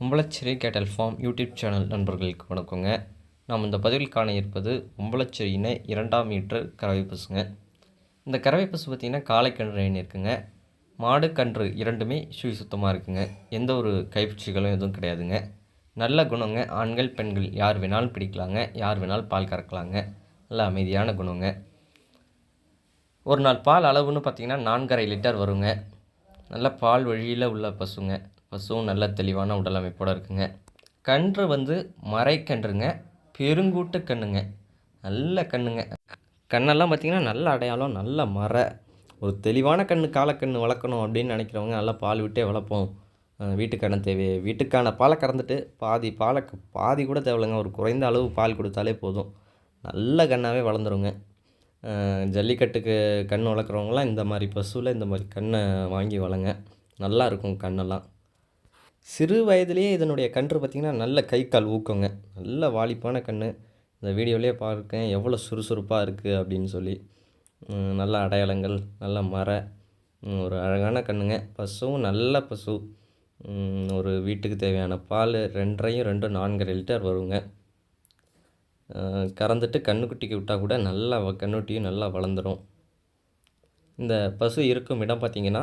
உம்பளச்சேரி கேட்டல் form YouTube channel நண்பர்களுக்கு வணக்கங்க. நாம் இந்த பதிவில் காண இருப்பது உம்பளச்சேரியின இரண்டாம் மீட்டர் கறவை பசுங்க இந்த கறவை பசு பார்த்திங்கன்னா காளைக்கன்று இருக்குங்க. மாடு கன்று இரண்டுமே சுழி சுத்தமாக இருக்குங்க. எந்த ஒரு கைப்பூச்சிகளும் எதுவும் கிடையாதுங்க. நல்ல குணங்க. ஆண்கள் பெண்கள் யார் வேணாலும் பிடிக்கலாங்க. யார் வேணாலும் பால் கறக்கலாங்க. நல்ல அமைதியான குணங்க. ஒரு நாள் பால் அளவுன்னு பார்த்தீங்கன்னா நான்கரை லிட்டர் வருங்க. நல்ல பால் வழியில் உள்ள பசுங்க. பசுவும் நல்ல தெளிவான உடல் அமைப்போடு இருக்குங்க. கன்று வந்து மறைக்கன்றுங்க பெருங்கூட்டு கண்ணுங்க. நல்ல கண்ணுங்க. கண்ணெல்லாம் பார்த்திங்கன்னா நல்ல அடையாளம் நல்ல மறை ஒரு தெளிவான கண்ணு காலக்கண்ணு வளர்க்கணும் அப்படின்னு நினைக்கிறவங்க நல்லா பால் விட்டே வளர்ப்போம். வீட்டுக்கான தேவை வீட்டுக்கான பாலை கறந்துட்டு பாதி பாலை பாதி கூட தேவையில்லைங்க. ஒரு குறைந்த அளவு பால் கொடுத்தாலே போதும். நல்ல கண்ணாகவே வளர்ந்துருங்க. ஜல்லிக்கட்டுக்கு கண் வளர்க்குறவங்களாம் இந்த மாதிரி பசுவில் இந்த மாதிரி கண்ணை வாங்கி வளங்க நல்லா இருக்கும் கண்ணெல்லாம். சிறு வயதிலேயே இதனுடைய கன்று பார்த்திங்கன்னா நல்ல கை கால் ஊக்கங்க. நல்ல வாலிப்பான கன்று இந்த வீடியோலேயே பார்க்கேன். எவ்வளோ சுறுசுறுப்பாக இருக்குது அப்படின்னு சொல்லி. நல்ல அடையாளங்கள் நல்ல மர. ஒரு அழகான கண்ணுங்க. பசுவும் நல்ல பசு. ஒரு வீட்டுக்கு தேவையான பால் ரெண்டரையும் ரெண்டு நான்கரை லிட்டர் வருங்க. கறந்துட்டு கண்ணுக்குட்டிக்கு விட்டால் கூட நல்லா கண்ணுக்குட்டியும் கண்ணுட்டியும் நல்லா வளர்ந்துடும் இந்த பசு இருக்கும் இடம் பார்த்தீங்கன்னா